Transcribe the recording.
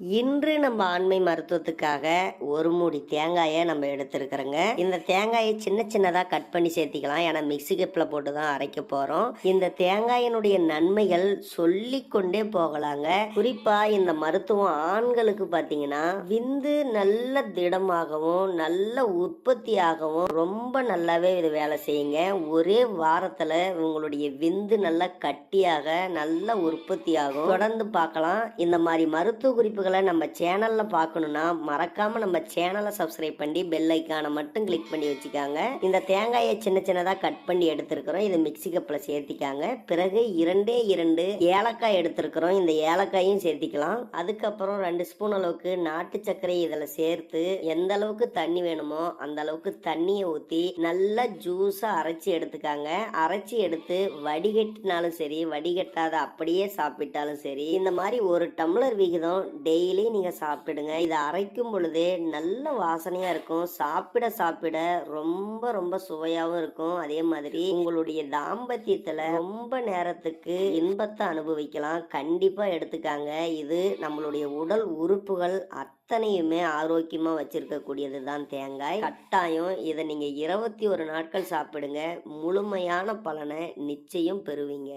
இன்று நம்ம ஆண்மை மருத்துவத்துக்காக ஒரு மூடி தேங்காயை நம்ம எடுத்திருக்கிறோங்க. இந்த தேங்காயை சின்ன சின்னதாக கட் பண்ணி சேர்த்திக்கலாம். ஏன்னா மிக்ஸி கப்பில் போட்டு தான் அரைக்க போகிறோம் இந்த தேங்காயினுடைய நன்மைகள் சொல்லிக்கொண்டே போகலாங்க. குறிப்பாக இந்த மருத்துவம் ஆண்களுக்கு பார்த்தீங்கன்னா விந்து நல்ல திடமாகவும் நல்ல உற்பத்தியாகவும் ரொம்ப நல்லாவே இது வேலை செய்யுங்க. ஒரே வாரத்தில் உங்களுடைய விந்து நல்லா கட்டியாக நல்ல உற்பத்தியாகும். தொடர்ந்து பார்க்கலாம். இந்த மாதிரி மருத்துவ குறிப்புகள் நம்ம சேனல்ல பார்க்கணும்னா மறக்காம நம்ம சேனலை சப்ஸ்கிரைப் பண்ணி பெல் ஐக்கானை மட்டும் கிளிக் பண்ணி வச்சுக்காங்க. இந்த தேங்காயை சின்ன சின்னதாக கட் பண்ணி எடுத்திருக்கிறோம். இதை மிக்சி கப்பில் சேர்த்திக்காங்க. பிறகு இரண்டே இரண்டு ஏலக்காய் எடுத்திருக்கிறோம். இந்த ஏலக்காயும் சேர்த்திக்கலாம். அதுக்கப்புறம் ரெண்டு ஸ்பூன் அளவுக்கு நாட்டு சர்க்கரை இதில் சேர்த்து எந்த அளவுக்கு தண்ணி வேணுமோ அந்த அளவுக்கு தண்ணியை ஊற்றி நல்லா ஜூஸாக அரைச்சி எடுத்துக்காங்க. அரைச்சி எடுத்து வடிகட்டினாலும் சரி வடிகட்டாத அப்படியே சாப்பிட்டாலும் சரி இந்த மாதிரி ஒரு டம்ளர் விகிதம் டெய்லி நீங்கள் சாப்பிடுங்க. இதை அரைக்கும் பொழுதே நல்ல வாசனையாக இருக்கும். சாப்பிட சாப்பிட ரொம்ப ரொம்ப சுவையாகவும் இருக்கும். அதே மாதிரி உங்களுடைய தாம்பத்தியத்தில் ரொம்ப நேரத்துக்கு இன்பத்தை அனுபவிக்கலாம். கண்டிப்பாக எடுத்துக்காங்க. இது நம்மளுடைய உடல் உறுப்புகள் அத்தனையுமே ஆரோக்கியமாக வச்சிருக்கக்கூடியது தான் தேங்காய். கட்டாயம் இதை நீங்கள் இருபத்தி ஒரு நாட்கள் சாப்பிடுங்க. முழுமையான பலனை நிச்சயம் பெறுவீங்க.